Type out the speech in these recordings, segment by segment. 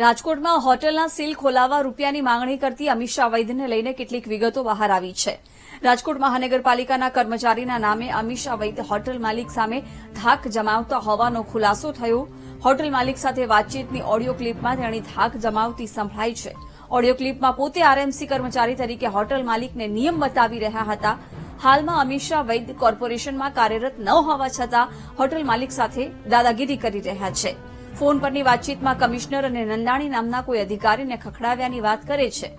રાજકોટમાં હોટલના સીલ ખોલાવવા રૂપિયાની માંગણી કરતી અમીષા વૈદ્યને લઈને કેટલીક વિગતો બહાર આવી છે. રાજકોટ મહાનગરપાલિકાના કર્મચારીના નામે અમીષા વૈદ્ય હોટલ માલિક સામે ધાક જમાવતા હોવાનો ખુલાસો થયો. હોટલ માલિક સાથે વાતચીતની ઓડિયો ક્લિપમાં તેણી ધાક જમાવતી સંભળાઈ છે. ઓડિયો ક્લિપમાં પોતે આરએમસી કર્મચારી તરીકે હોટલ માલિકને નિયમ બતાવી રહ્યા હતા. હાલમાં અમીષા વૈદ્ય કોર્પોરેશનમાં કાર્યરત ન હોવા છતાં હોટલ માલિક સાથે દાદાગીરી કરી રહ્યા છે. ફોન પરની વાતચીતમાં કમિશનર અને નંદાણી નામના કોઈ અધિકારીને ખખડાવ્યાની વાત કરે છે.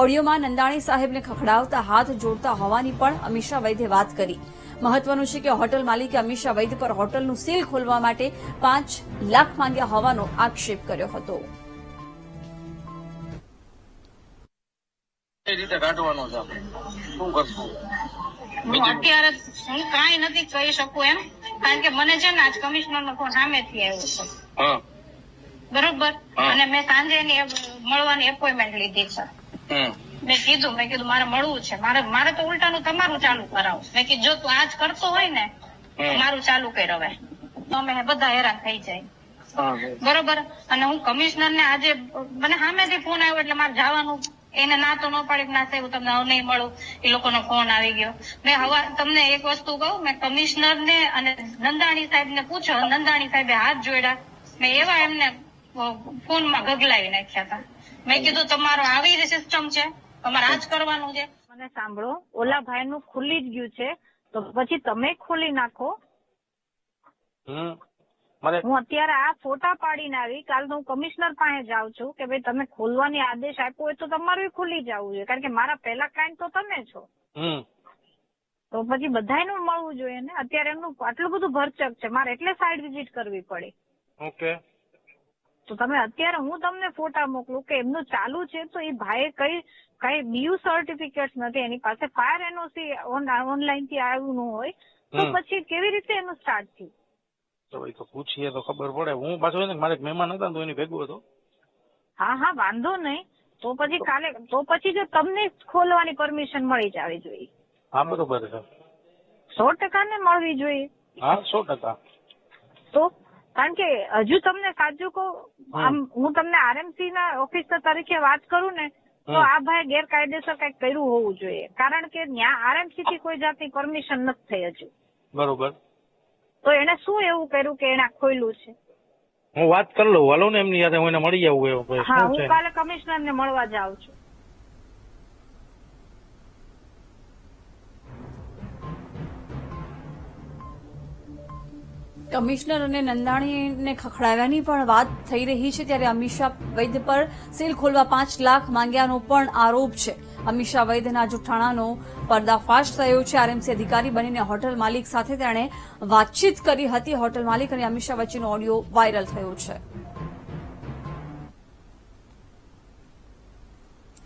ઓડિયોમાં નંદાણી સાહેબને ખખડાવતા હાથ જોડતા હોવાની પણ અમિશા વૈદ્યે વાત કરી. મહત્વનું છે કે હોટલ માલિકે અમિશા વૈદ્ય પર હોટલનું સીલ ખોલવા માટે પાંચ લાખ માંગ્યા હોવાનો આક્ષેપ કર્યો હતો. કઈ રીતે કાઢવાનો છે આપણે? શું કરશું? હું અત્યારે હું કઈ નથી કહી શકું એમ કારણ કે મને છે ને આજ કમિશનર નો ફોન સામેથી આવ્યો છે. બરોબર? અને મેં સાંજે એની મળવાની એપોઇન્ટમેન્ટ લીધી છે. મેં કીધું મેં કીધું મારે મળવું છે. મારે મારે તો ઉલટાનું તમારું ચાલુ કરાવું. મેં કીધું જો તું આજ કરતો હોય ને મારું ચાલુ કર હવે. તો અમે બધા હેરાન થઈ જાય. બરોબર? અને હું કમિશનર ને આજે મને સામેથી ફોન આવ્યો એટલે મારે જવાનું. એને ના તો ન પાડી ના સાહેબ તમને હવે નહીં મળું. એ લોકોનો ફોન આવી ગયો. મેં હવા તમને એક વસ્તુ કહું મેં કમિશનર ને અને નંદાણી સાહેબ ને પૂછો નંદાણી સાહેબે હાથ જોડ્યા. મેં એવા એમને ફોનમાં ગગલાવી નાખ્યા હતા. મેં કીધું તમારો આવી સિસ્ટમ છે. તમારે આજ કરવાનું છે. મને સાંભળો ઓલા ભાઈ નું ખુલી જ ગયું છે. તો પછી તમે ખોલી નાખો. હું અત્યારે આ ફોટા પાડીને આવી. કાલ હું કમિશનર પાસે જાઉં છું કે ભાઈ તમે ખોલવાની આદેશ આપ્યો હોય તો તમારું ખુલી જવું જોઈએ. કારણ કે મારા પહેલા ક્લાયન્ટ તો તમે છો. હમ. તો પછી બધાનું મળવું જોઈએ ને? અત્યારે એમનું આટલું બધું ભરચક છે. મારે એટલે સાઈડ વિઝિટ કરવી પડી. ઓકે. તો તમે અત્યારે હું તમને ફોટા મોકલું કે એમનું ચાલુ છે તો એ ભાઈએ કઈ કઈ બીયુ સર્ટિફિકેટ નથી. એની પાસે ફાયર એનઓસી ઓનલાઈનથી આવ્યું ન હોય તો પછી કેવી રીતે એનું સ્ટાર્ટ થયું? તો ભાઈ તો પૂછીએ તો ખબર પડે. હું પાછો મારે મહેમાન હતા તો એની ભેગું હતો. હા હા વાંધો નહીં. તો પછી કાલે તો પછી જો તમને ખોલવાની પરમિશન મળી જવી જોઈએ. હા બરોબર છે. સો ટકા ને મળવી જોઈએ. હા સો ટકા. તો કારણ કે હજુ તમને સાચું કહું આમ હું તમને આરએમસી ના ઓફિસર તરીકે વાત કરું ને તો આ ભાઈ ગેરકાયદેસર કંઈક કર્યું હોવું જોઈએ. કારણ કે ત્યાં આરએમસી થી કોઈ જાતની પરમિશન નથી થઈ હજુ. બરોબર. તો એને શું એવું કર્યું કે એને ખોલ્યું છે? હું વાત કરી લઉં. હાલો ને એમની યાદ હું એને મળી આવું એવું હા હું કાલે કમિશનર ને મળવા જાઉં છું. કમિશનર અને નંદાણીને ખખડાવ્યાની પણ વાત થઈ રહી છે ત્યારે અમીષા વૈદ્ય પર સીલ ખોલવા પાંચ લાખ માંગ્યાનો પણ આરોપ છે. અમીષા વૈદ્યના જુઠ્ઠાણાનો પર્દાફાશ થયો છે. આરએમસી અધિકારી બનીને હોટલ માલિક સાથે તેણે વાતચીત કરી હતી. હોટલ માલિક અને અમીષા વચ્ચેનો ઓડિયો વાયરલ થયો છે.